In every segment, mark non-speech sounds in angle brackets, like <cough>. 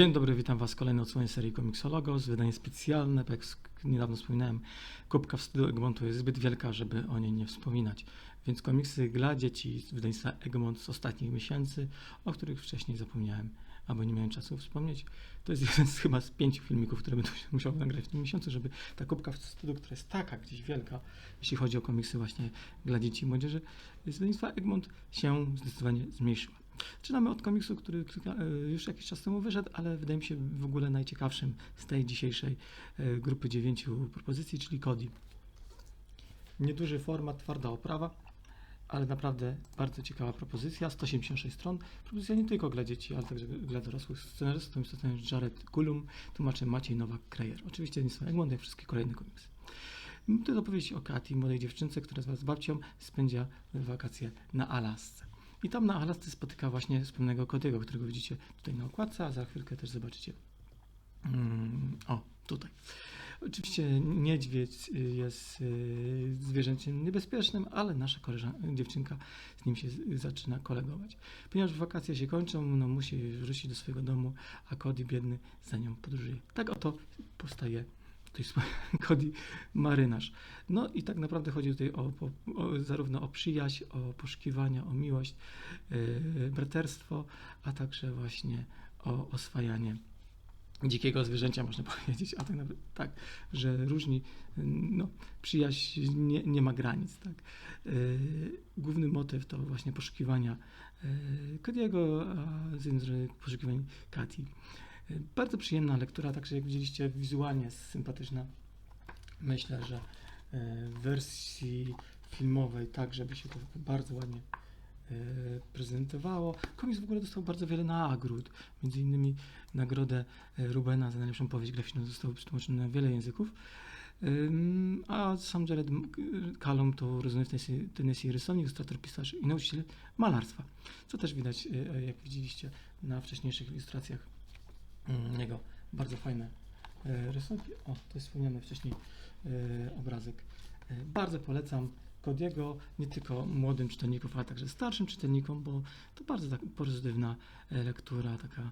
Dzień dobry, witam Was w kolejnej odsłonie serii Comixologos. Wydanie specjalne, tak jak niedawno wspominałem, kubka w stylu Egmontu jest zbyt wielka, żeby o niej nie wspominać. Więc komiksy dla dzieci z wydawnictwa Egmont z ostatnich miesięcy, o których wcześniej zapomniałem, albo nie miałem czasu wspomnieć. To jest <laughs> jeden z chyba z pięciu filmików, które będę <laughs> musiał nagrać w tym miesiącu, żeby ta kubka w stylu, która jest taka gdzieś wielka, jeśli chodzi o komiksy właśnie dla dzieci i młodzieży, z wydawnictwa Egmont się zdecydowanie zmniejszyła. Zaczynamy od komiksu, który e, już jakiś czas temu wyszedł, ale wydaje mi się w ogóle najciekawszym z tej dzisiejszej e, grupy dziewięciu propozycji, czyli Kodi. Nieduży format, twarda oprawa, ale naprawdę bardzo ciekawa propozycja. 186 stron. Propozycja nie tylko dla dzieci, ale także dla dorosłych. Scenarzystą jest Jared Kulum, tłumaczem Maciej Nowak-Krejer. Oczywiście nie są Egmont, jak wszystkie kolejne komiksy. To jest opowieść o Kati, młodej dziewczynce, która z babcią spędza wakacje na Alasce. I tam na Alasce spotyka właśnie wspólnego Cody'ego, którego widzicie tutaj na okładce, a za chwilkę też zobaczycie. Mm, o, tutaj. Oczywiście niedźwiedź y, jest y, zwierzęciem niebezpiecznym, ale nasza dziewczynka z nim się zaczyna kolegować. Ponieważ wakacje się kończą, no musi wrócić do swojego domu, a Cody biedny za nią podróżuje. Tak oto powstaje tutaj sp- <laughs> Cody marynarz. No i tak naprawdę chodzi tutaj o, o, o, zarówno o przyjaźń, o poszukiwania, o miłość, yy, braterstwo, a także właśnie o oswajanie dzikiego zwierzęcia, można <laughs> powiedzieć, a tak naprawdę tak, że różni, no, przyjaźń nie, nie ma granic, tak. Yy, główny motyw to właśnie poszukiwania yy, Cody'ego, a z jednej strony poszukiwań Kati. Bardzo przyjemna lektura, także jak widzieliście, wizualnie jest sympatyczna. Myślę, że e, w wersji filmowej tak, żeby się to bardzo ładnie e, prezentowało. Komiks w ogóle dostał bardzo wiele nagród, między innymi nagrodę e, Rubena za najlepszą powieść graficzną został przetłumaczony na wiele języków. A sam Jared Callum to rozumiem w Tennessee, rysownik, ilustrator, pisarz i nauczyciel malarstwa, co też widać, jak widzieliście na wcześniejszych ilustracjach jego bardzo fajne e, rysunki. O, to jest wspomniany wcześniej e, obrazek. E, Bardzo polecam Kodiego nie tylko młodym czytelnikom, ale także starszym czytelnikom, bo to bardzo tak pozytywna lektura, taka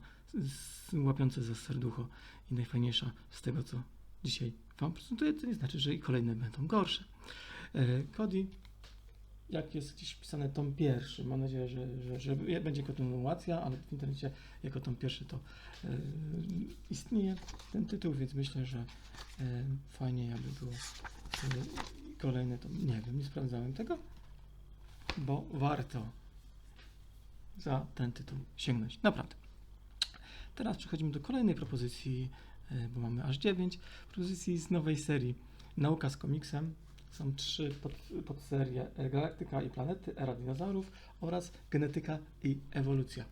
łapiąca za serducho i najfajniejsza z tego, co dzisiaj Wam prezentuję. To nie znaczy, że i kolejne będą gorsze. Kodi, jak jest gdzieś wpisane tom pierwszy, mam nadzieję, że, że, że będzie kontynuacja, ale w internecie jako tom pierwszy to e, istnieje ten tytuł, więc myślę, że e, fajnie jakby było e, kolejne to, nie wiem, nie sprawdzałem tego, bo warto za ten tytuł sięgnąć, naprawdę. Teraz przechodzimy do kolejnej propozycji, bo mamy aż 9 propozycji z nowej serii Nauka z komiksem. Są trzy pod, podserie Galaktyka i Planety, Era Dinozaurów oraz Genetyka i Ewolucja.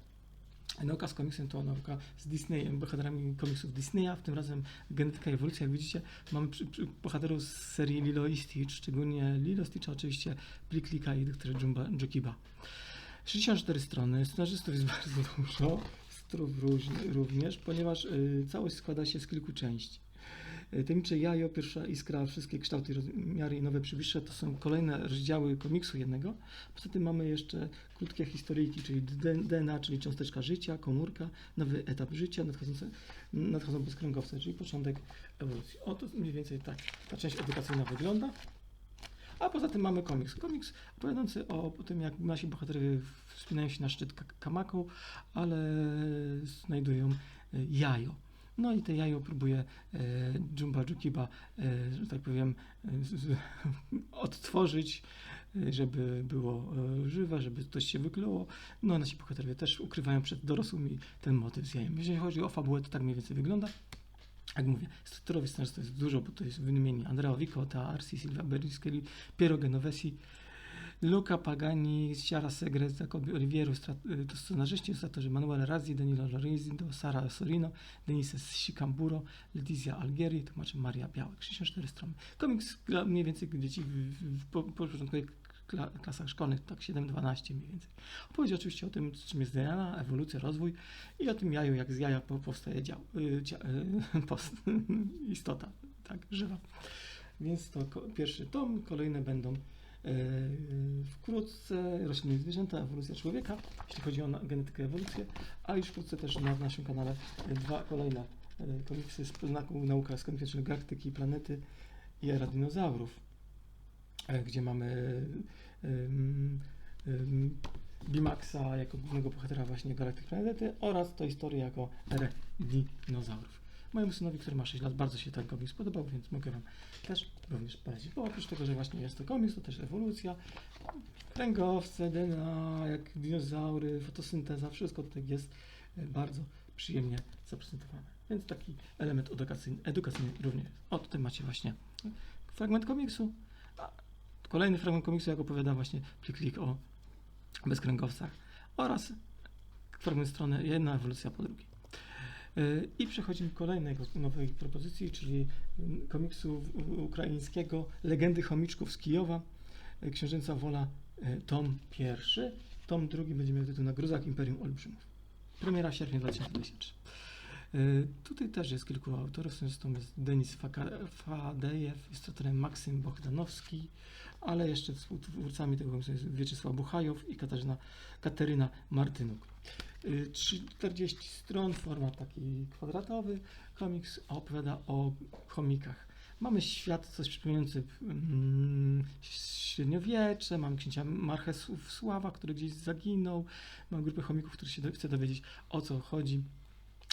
Nauka z komiksem to nauka z Disneyem, bohaterami komiksów Disneya, w tym razem Genetyka i Ewolucja. Jak widzicie, mamy przy, przy bohaterów z serii Lilo i Stitch, szczególnie Lilo Stitcha, oczywiście Pliklika i doktora Jumba Jokiba. 64 strony, scenarzystów jest <laughs> bardzo dużo, strów również, ponieważ y, całość składa się z kilku części. Y, Tajemnicze jajo, pierwsza iskra, wszystkie kształty, rozmiary i nowe przybliższe to są kolejne rozdziały komiksu jednego. Poza tym mamy jeszcze krótkie historyjki, czyli DNA, czyli cząsteczka życia, komórka, nowy etap życia, nadchodzące, nadchodzą bezkręgowce, czyli początek ewolucji. Oto mniej więcej tak ta część edukacyjna wygląda. A poza tym mamy komiks. Komiks opowiadający o, tym, jak nasi bohaterowie wspinają się na szczyt Ka- Kamaku, ale znajdują e, jajo. No i te jajo próbuje e, Jumba Jukiba, e, że tak powiem, e, z, <laughs> odtworzyć, e, żeby było żywe, żeby coś się wykluło. No nasi bohaterowie też ukrywają przed dorosłymi ten motyw z jajem. Jeżeli chodzi o fabułę, to tak mniej więcej wygląda. Jak mówię, strukturowych scenarzystów jest dużo, bo to jest wymieni Andrea Vicota, Arsi Silva Berlusconi, Piero Genovesi, Luca Pagani, Ciara Segre, Jacobi Oliviero, strat- to scenarzyści, ilustratorzy Manuel Razzi, Danilo Lorizindo, Sara Sorino, Denise Sicamburo, Letizia Algieri, tłumaczy Maria Białek, 64 strony. Komiks dla mniej więcej dzieci w, w, po- kla, klasach szkolnych, tak 7-12 mniej więcej. Opowiedzi oczywiście o tym, czym jest DNA, ewolucja, rozwój i o tym jaju, jak z jaja po- powstaje dział, y, dzia, y, <laughs> post, istota, tak, żywa. Więc to pierwszy tom, kolejne będą wkrótce rośliny i zwierzęta, ewolucja człowieka, jeśli chodzi o genetykę, ewolucję, a już wkrótce też na naszym kanale e, dwa kolejne e, komiksy z znaku Nauka z koniecznej galaktyki, planety i era dinozaurów, e, gdzie mamy em, em, Bimaxa jako głównego bohatera właśnie Galaktyk Planety oraz to historię jako erę dinozaurów. Mojemu synowi, który ma 6 lat, bardzo się ten komiks podobał, więc mogę Wam też również polecić. Bo oprócz tego, że właśnie jest to komiks, to też ewolucja, kręgowce, DNA, jak dinozaury, fotosynteza, wszystko tutaj jest e, bardzo przyjemnie zaprezentowane. Więc taki element edukacyjny, edukacyjny również. O, tutaj macie właśnie fragment komiksu, kolejny fragment komiksu, jak opowiada właśnie Pliklik o bezkręgowcach oraz fragment strony, jedna ewolucja po drugiej. Yy, I przechodzimy do kolejnej nowej propozycji, czyli komiksu ukraińskiego Legendy chomiczków z Kijowa, yy, Księżyca Wola, yy, tom pierwszy. Tom drugi będzie miał tytuł Na gruzach Imperium Olbrzymów. Premiera sierpnia 2023. Yy, Tutaj też jest kilku autorów, zresztą jest Denis Fadejew, jest autorem Maksym Bohdanowski, ale jeszcze współtwórcami tego komiksu jest Wieczysław Buchajow i Katarzyna, Kateryna Martynuk. Y, 40 stron, format taki kwadratowy. Komiks opowiada o chomikach. Mamy świat coś przypominający mm, średniowiecze, mamy księcia Marchesława, który gdzieś zaginął, mamy grupę chomików, którzy się do, chce dowiedzieć o co chodzi.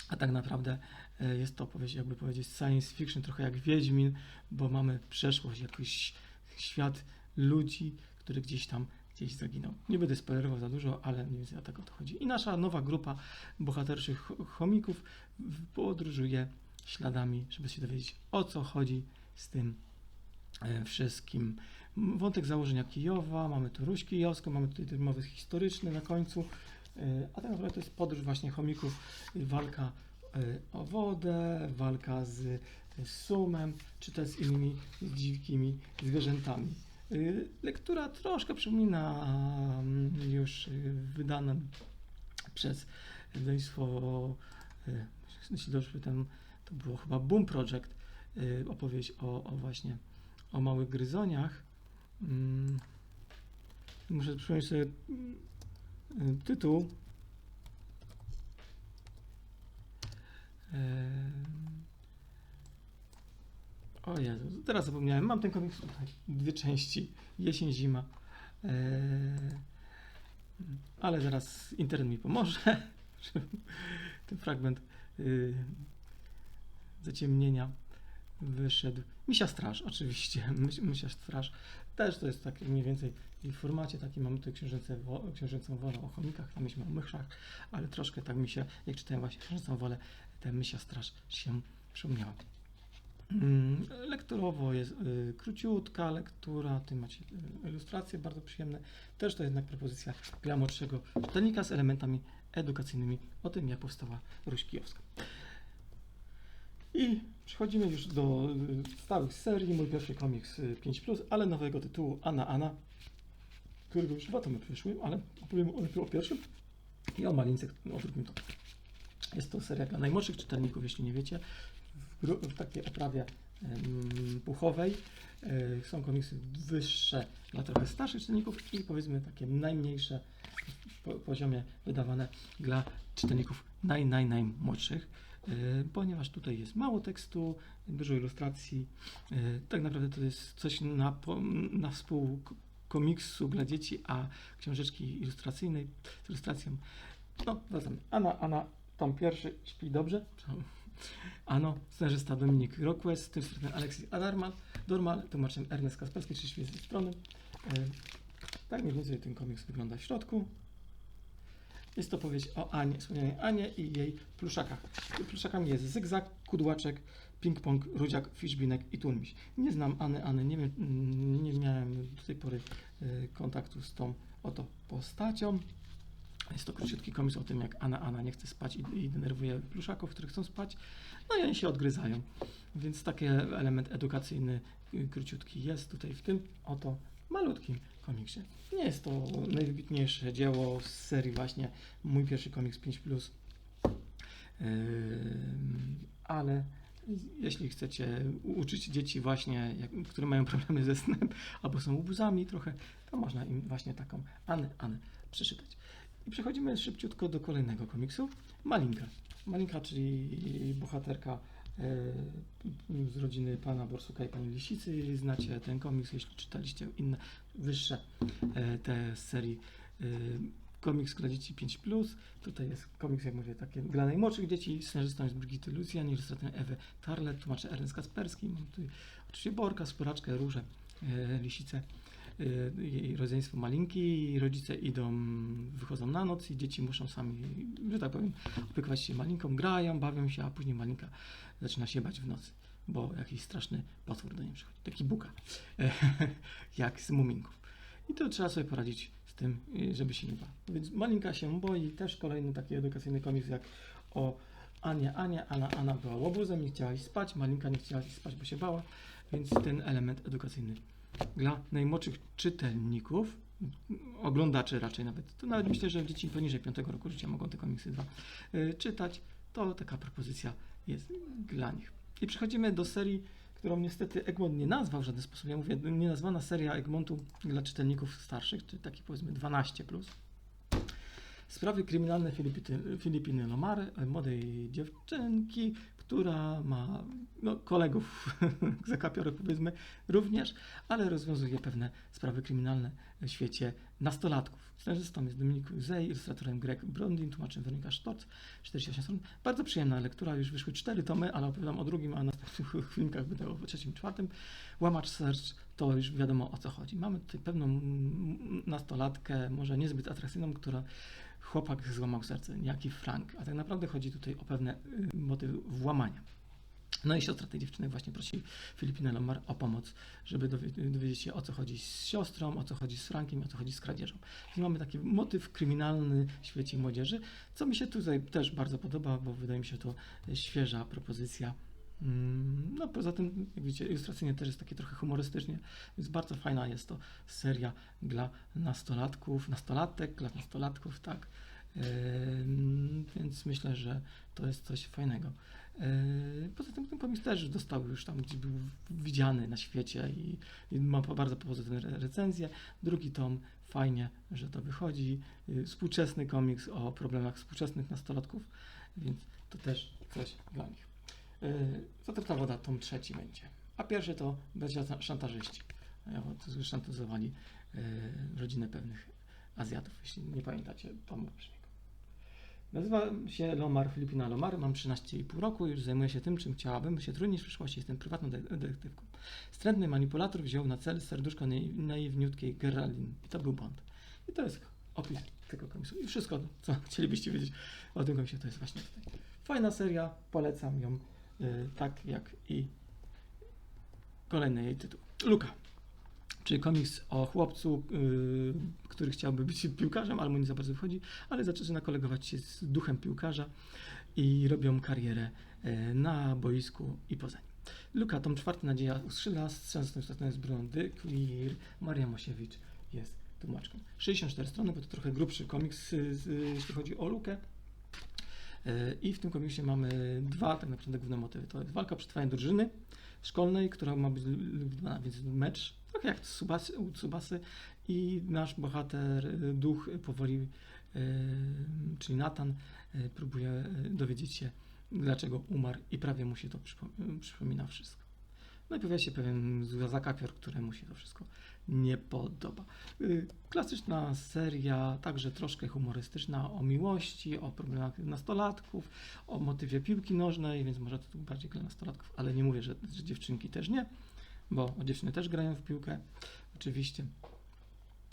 A tak naprawdę e, jest to opowieść, jakby powiedzieć, science fiction, trochę jak Wiedźmin, bo mamy przeszłość, jakiś świat ludzi, który gdzieś tam gdzieś zaginął. Nie będę spoilerował za dużo, ale mniej więcej o tego to chodzi. I nasza nowa grupa bohaterczych cho- chomików podróżuje śladami, żeby się dowiedzieć o co chodzi z tym e, wszystkim. Wątek założenia Kijowa, mamy tu Ruś Kijowską, mamy tutaj ten mowy na końcu, e, a tak naprawdę to jest podróż właśnie chomików, walka e, o wodę, walka z sumem, czy też z innymi dzikimi zwierzętami. Y, Lektura troszkę przypomina mm, już y, wydane przez wydawnictwo, y, jeśli dobrze to było chyba Boom Project, opowieść o, o właśnie o małych gryzoniach. Mm, Muszę przypomnieć sobie mm, tytuł. O Jezu, teraz zapomniałem. Mam ten komiks tutaj. Dwie części. Jesień, zima. Eee, ale zaraz internet mi pomoże. <laughs> Ten fragment y, zaciemnienia wyszedł. Misia Straż, oczywiście. <laughs> Misia Straż. Też to jest tak mniej więcej w formacie takim. Mamy tutaj księżyce, wo, księżycą wolę o chomikach, tam myśmy o myszach, ale troszkę tak mi się, jak czytałem właśnie księżycą wolę, ta Mysia Straż się przypomniała. Mm, Lekturowo jest y, króciutka lektura, tu macie y, ilustracje bardzo przyjemne. Też to jednak propozycja dla młodszego czytelnika z elementami edukacyjnymi o tym, jak powstała Ruś Kijowska. I przechodzimy już do y, stałych serii. Mój pierwszy komiks y, 5+, ale nowego tytułu Anna Anna, którego już dwa tomy przyszły, ale opowiem o pierwszym i o malince o drugim tomie. Jest to seria dla najmłodszych czytelników, jeśli nie wiecie, w, takiej oprawie puchowej. E, Są komiksy wyższe dla trochę starszych czytelników i powiedzmy takie najmniejsze po, poziomie wydawane dla czytelników naj, naj, najmłodszych. E, Ponieważ tutaj jest mało tekstu, dużo ilustracji, e, tak naprawdę to jest coś na, na współ komiksu dla dzieci, a książeczki ilustracyjnej z ilustracją. No, wracamy. Anna, Anna, tom pierwszy, śpi dobrze. Ano, scenarzysta Dominik Rockwest, tym stronem Alexis Adarman, Dormal, tłumaczem Ernest Kasperski, czy z strony. E, Tak mniej więcej ten komiks wygląda w środku. Jest to powieść o Anie, wspomnianej Anie i jej pluszakach. Pluszakami jest Zygzak, Kudłaczek, Ping-Pong, Rudziak, Fiszbinek i Tulmiś. Nie znam Any, Any, nie, mm, nie miałem do tej pory e, kontaktu z tą oto postacią. Jest to króciutki komiks o tym, jak Anna Anna nie chce spać i, i denerwuje pluszaków, które chcą spać. No i oni się odgryzają. Więc taki element edukacyjny y, króciutki jest tutaj w tym oto malutkim komiksie. Nie jest to najwybitniejsze dzieło z serii właśnie mój pierwszy komiks 5+, Ym, ale Jeśli chcecie uczyć dzieci właśnie, jak, które mają problemy ze snem albo są łbuzami trochę, to można im właśnie taką Anę, Anę przeczytać. I przechodzimy szybciutko do kolejnego komiksu. Malinka. Malinka, czyli bohaterka e, z rodziny pana Borsuka i pani Lisicy. Znacie ten komiks, jeśli czytaliście inne wyższe e, te serii e, komiks dla dzieci 5+. Tutaj jest komiks, jak mówię, takie dla najmłodszych dzieci. Scenarzystą jest Brigitte Lucian, ilustratorem Ewę Tarlet, tłumaczy Ernest Kasperski. Mam tutaj oczywiście Borka, Sporaczkę, Róże, Lisice. e, Jej rodzeństwo malinki, i rodzice idą, wychodzą na noc i dzieci muszą sami, że tak powiem, opiekować się malinką, grają, bawią się, a później malinka zaczyna się bać w nocy, bo jakiś straszny potwór do niej przychodzi, taki buka, <laughs> jak z muminków. I to trzeba sobie poradzić z tym, y, żeby się nie bał. Więc Malinka się boi, też kolejny taki edukacyjny komiks jak o Anie, Ania, Anna, Anna była łobuzem, nie chciała iść spać, Malinka nie chciała iść spać, bo się bała, więc ten element edukacyjny dla najmłodszych czytelników, oglądaczy raczej nawet, to nawet myślę, że dzieci poniżej 5 roku życia mogą te komiksy dwa y, czytać, to taka propozycja jest dla nich. I przechodzimy do serii, którą niestety Egmont nie nazwał w żaden sposób. Ja mówię, nienazwana seria Egmontu dla czytelników starszych, czyli takich powiedzmy 12+. Plus. Sprawy kryminalne Filipiny, Filipiny Lomar, młodej dziewczynki, która ma no, kolegów <laughs> zakapiorek powiedzmy również, ale rozwiązuje pewne sprawy kryminalne w świecie nastolatków. Scenarzystą jest Dominik Zej, ilustratorem Greg Brondin, tłumaczem Weronika Sztorc, 48 stron. Bardzo przyjemna lektura, już wyszły cztery tomy, ale opowiadam o drugim, a następnych <laughs> filmikach będę o trzecim, czwartym. Łamacz Search to już wiadomo o co chodzi. Mamy tutaj pewną nastolatkę, może niezbyt atrakcyjną, która chłopak złamał serce, niejaki Frank, a tak naprawdę chodzi tutaj o pewne y, motywy włamania. No i siostra tej dziewczyny właśnie prosi Filipinę Lomar o pomoc, żeby dowie- dowiedzieć się o co chodzi z siostrą, o co chodzi z Frankiem, o co chodzi z kradzieżą. I mamy taki motyw kryminalny w świecie młodzieży, co mi się tutaj też bardzo podoba, bo wydaje mi się to świeża propozycja. Mm, No poza tym, jak widzicie, ilustracyjnie też jest takie trochę humorystycznie, więc bardzo fajna jest to seria dla nastolatków, nastolatek, dla nastolatków, tak. Ym, Więc myślę, że to jest coś fajnego. Yy, Poza tym ten komiks też dostał już tam, gdzie był widziany na świecie i, i ma bardzo pozytywne re- recenzje. Drugi tom, fajnie, że to wychodzi. Yy, Współczesny komiks o problemach współczesnych nastolatków, więc to też coś dla nich. Yy, Zatruta woda, tom trzeci będzie. A pierwszy to Bracia Szantażyści. To szantażowali yy, rodzinę pewnych Azjatów, jeśli nie pamiętacie tomu poprzedniego. Nazywam się Lomar, Filipina Lomar, mam 13,5 roku, już zajmuję się tym, czym chciałabym się trudnić w przyszłości, jestem prywatną de- detektywką. Wstrętny manipulator wziął na cel serduszko nai- naiwniutkiej Geraldine i to był Bond. I to jest opis tego komiksu. I wszystko, co chcielibyście wiedzieć o tym komisie, to jest właśnie tutaj. Fajna seria, polecam ją, y, tak jak i kolejny jej tytuł. Luka. Czyli komiks o chłopcu, y, który chciałby być piłkarzem, ale mu nie za bardzo wychodzi, ale zaczyna kolegować się z duchem piłkarza i robią karierę y, na boisku i poza nim. Luka, tom czwarty, Nadzieja Ustrzyla, scenarzystą ostatnio jest de Queer, Maria Mosiewicz jest tłumaczką. 64 strony, bo to trochę grubszy komiks, y, z- jeśli chodzi o Lukę. I w tym komiksie mamy dwa tak naprawdę główne motywy. To jest walka o przetrwanie drużyny szkolnej, która ma być lubiana, więc mecz, trochę jak u Tsubasy i nasz bohater, duch powoli, y, czyli Nathan, y, próbuje y, dowiedzieć się, dlaczego umarł i prawie mu się to przypo- przypomina wszystko. No i pojawia się pewien zakapior, któremu się to wszystko nie podoba. Y, Klasyczna seria, także troszkę humorystyczna o miłości, o problemach nastolatków, o motywie piłki nożnej, więc może to bardziej dla nastolatków, ale nie mówię, że, że dziewczynki też nie, bo dziewczyny też grają w piłkę, oczywiście.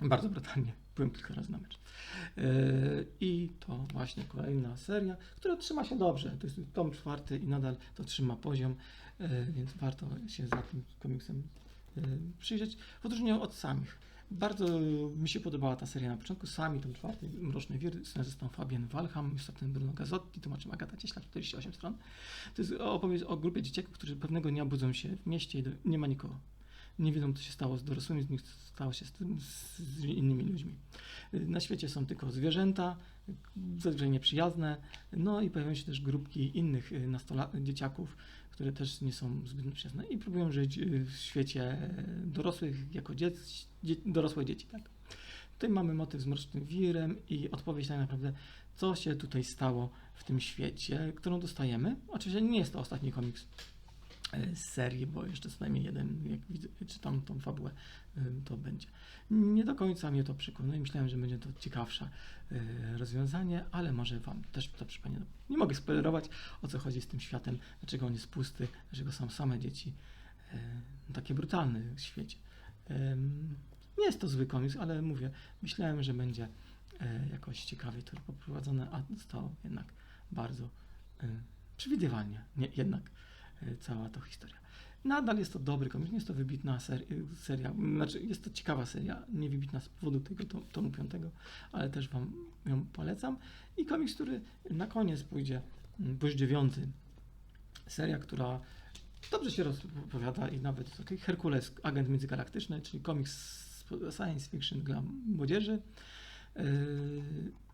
Bardzo brutalnie. Byłem kilka razy na mecz. Yy, I to właśnie kolejna seria, która trzyma się dobrze. To jest tom czwarty i nadal to trzyma poziom, więc warto się za tym komiksem yy, przyjrzeć. W odróżnieniu od samych. Bardzo mi się podobała ta seria na początku. Sami tom czwarty, Mroczny Wir, scenarzystą Fabian Walham, ostatnim Bruno Gazotti, tłumaczem Agata Cieślak, 48 stron. To jest opowieść o grupie dzieciaków, którzy pewnego dnia budzą się w mieście i nie ma nikogo. Nie wiedzą, co się stało z dorosłymi, z nich stało się z, z innymi ludźmi. Na świecie są tylko zwierzęta, zazwyczaj nieprzyjazne, no i pojawiają się też grupki innych nastola- dzieciaków, które też nie są zbyt przyjazne i próbują żyć y, w świecie e, dorosłych jako dzieci, dzie, dorosłe dzieci, tak. Tutaj mamy motyw z Mrocznym Wirem i odpowiedź tak naprawdę, co się tutaj stało w tym świecie, którą dostajemy. Oczywiście nie jest to ostatni komiks z serii, bo jeszcze co najmniej jeden, jak widzę, czytam tą fabułę, to będzie. Nie do końca mnie to przekonuje. Myślałem, że będzie to ciekawsze y, rozwiązanie, ale może Wam też to przypomnę. Nie mogę spoilerować, o co chodzi z tym światem, dlaczego on jest pusty, dlaczego są same dzieci. y, Takie brutalne w świecie. Nie jest to zły komiks, ale mówię, myślałem, że będzie y, jakoś ciekawie to poprowadzone, a zostało jednak bardzo przewidywalnie. Nie, jednak cała ta historia. Nadal jest to dobry komiks, nie jest to wybitna ser, seria, znaczy jest to ciekawa seria, nie wybitna z powodu tego to- tomu piątego, ale też Wam ją polecam. I komiks, który na koniec pójdzie, mm, pójdzie dziewiąty. Seria, która dobrze się rozpowiada i nawet taki Herkules, agent międzygalaktyczny, czyli komiks science fiction dla młodzieży.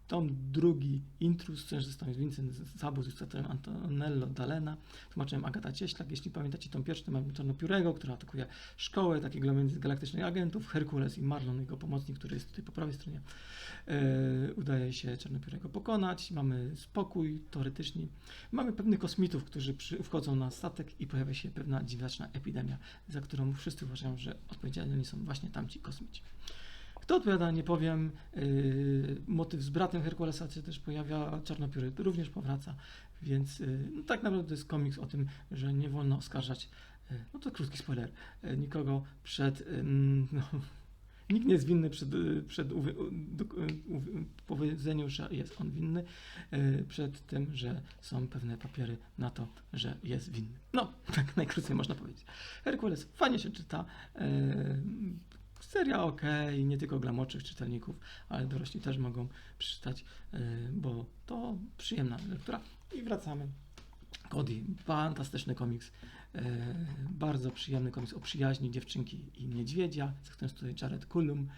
Yy, Tom drugi, Intrus, scenarzysta jest Vincent Zabus, ilustratorem Antonello Dalena, tłumaczyłem Agata Cieślak. Jeśli pamiętacie tą pierwszą, mamy Czarnopiórego, która atakuje szkołę takiego międzygalaktycznych agentów, Herkules i Marlon, jego pomocnik, który jest tutaj po prawej stronie. E, udaje się Czarnopiórego pokonać, mamy spokój teoretycznie. Mamy pewnych kosmitów, którzy przy, wchodzą na statek i pojawia się pewna dziwaczna epidemia, za którą wszyscy uważają, że odpowiedzialni są właśnie tamci kosmici. Kto odpowiada, nie powiem. Yy, motyw z bratem Herkulesa się też pojawia, Czarnopióry również powraca, więc yy, no tak naprawdę jest komiks o tym, że nie wolno oskarżać, yy, no to krótki spoiler, nikogo przed, <laughs> no, nikt nie jest winny przed, przed uwi- powiedzeniu, że jest on winny, przed tym, że są pewne papiery na to, że jest winny. No, <laughs> tak najkrócej można powiedzieć. Herkules fajnie się czyta, Seria ok, nie tylko dla młodszych czytelników, ale dorośli też mogą przeczytać, yy, bo to przyjemna lektura. I wracamy. Cody, fantastyczny komiks, yy, bardzo przyjemny komiks o przyjaźni dziewczynki i niedźwiedzia, za którym tutaj Jared Cullum.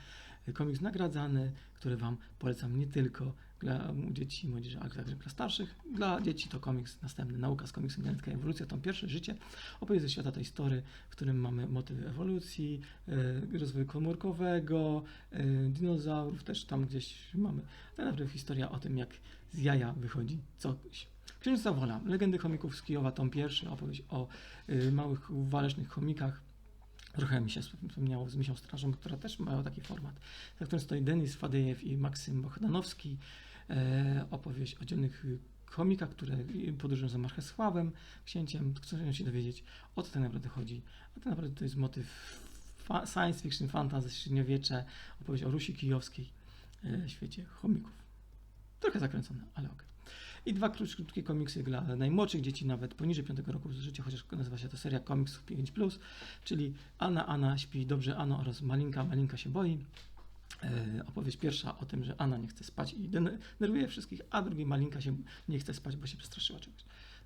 Komiks nagradzany, który Wam polecam nie tylko dla dzieci i młodzieży, ale także dla starszych. Dla dzieci to komiks następny, Nauka z komiksu Genetyka Ewolucja, to pierwsze życie, opowieść ze świata tej story, w którym mamy motywy ewolucji, e, rozwoju komórkowego, e, dinozaurów, też tam gdzieś mamy. Tak naprawdę historia o tym, jak z jaja wychodzi coś. Księżyca Wola, legendy chomików z Kijowa, tom pierwszy, opowieść o e, małych, walecznych chomikach. Trochę mi się wspomniało z Misią Strażą, która też ma taki format. Za którym stoi Denis Fadejew i Maksym Bohdanowski. E, opowieść o dzielnych y, chomikach, które podróżują za Marchesławem, księciem, chcą się dowiedzieć, o co tak naprawdę chodzi. A tak naprawdę to jest motyw science fiction, fantasy, średniowiecze, opowieść o Rusi Kijowskiej, e, świecie chomików. Trochę zakręcone, ale okej. I dwa krótkie komiksy dla najmłodszych dzieci, nawet poniżej 5 roku życia, chociaż nazywa się to seria komiksów 5+, czyli Anna, Anna śpi dobrze, Ano oraz Malinka, Malinka się boi. E, opowieść pierwsza o tym, że Anna nie chce spać i denerwuje wszystkich, a drugiej Malinka się nie chce spać, bo się przestraszyła czegoś.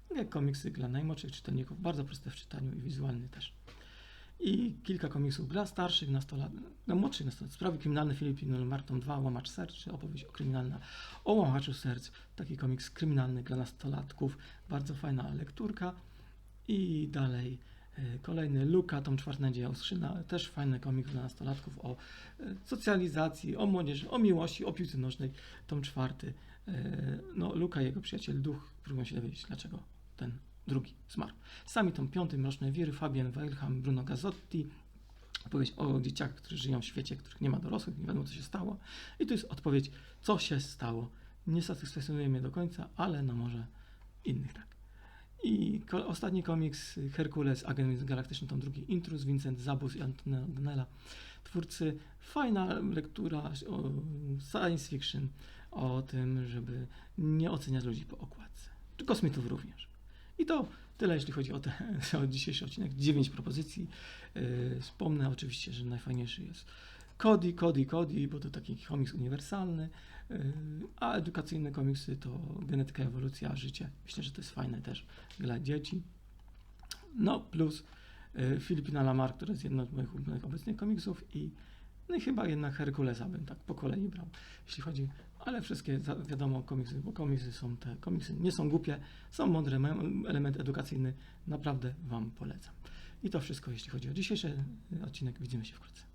Tak Jak komiksy dla najmłodszych czytelników, bardzo proste w czytaniu i wizualny też. I kilka komiksów dla starszych nastolatków, dla młodszych nastolatków. Sprawy kryminalne Filipin Marton 2, Łamacz Serc, czy opowieść kryminalna o Łamaczu Serc. Taki komiks kryminalny dla nastolatków. Bardzo fajna lekturka. I dalej kolejny Luka, tom czwarty Nadzieja Oskrzyna. Też fajny komiks dla nastolatków o e, socjalizacji, o młodzieży, o miłości, o piłce nożnej. Tom czwarty. E, No, Luka i jego przyjaciel Duch próbują się dowiedzieć, dlaczego ten drugi zmarł. Sami tom piąty, Mroczne Wiry, Fabian Weilham, Bruno Gazzotti. Opowieść o dzieciakach, którzy żyją w świecie, których nie ma dorosłych, nie wiadomo co się stało. I tu jest odpowiedź, co się stało. Nie satysfakcjonuje mnie do końca, ale no może innych tak. I ko- ostatni komiks Herkules, Agent Galaktyczny, tom drugi Intrus, Vincent Zabus i Antonella Donella. Twórcy, fajna lektura o science fiction, o tym, żeby nie oceniać ludzi po okładce. Czy kosmitów również. I to tyle, jeśli chodzi o, te, <laughs> o dzisiejszy odcinek. 9 propozycji. Yy, wspomnę oczywiście, że najfajniejszy jest Cody, Cody, Cody, bo to taki komiks uniwersalny, a edukacyjne komiksy to genetyka, ewolucja, życie. Myślę, że to jest fajne też dla dzieci. No plus yy, Filipina Lamar, która jest jedną z moich ulubionych obecnych komiksów i no i chyba jednak Herkulesa bym tak po kolei brał, jeśli chodzi ale wszystkie, wiadomo, komiksy, bo komiksy są te, komiksy nie są głupie, są mądre, mają element edukacyjny, naprawdę Wam polecam. I to wszystko, jeśli chodzi o dzisiejszy y, odcinek. Widzimy się wkrótce.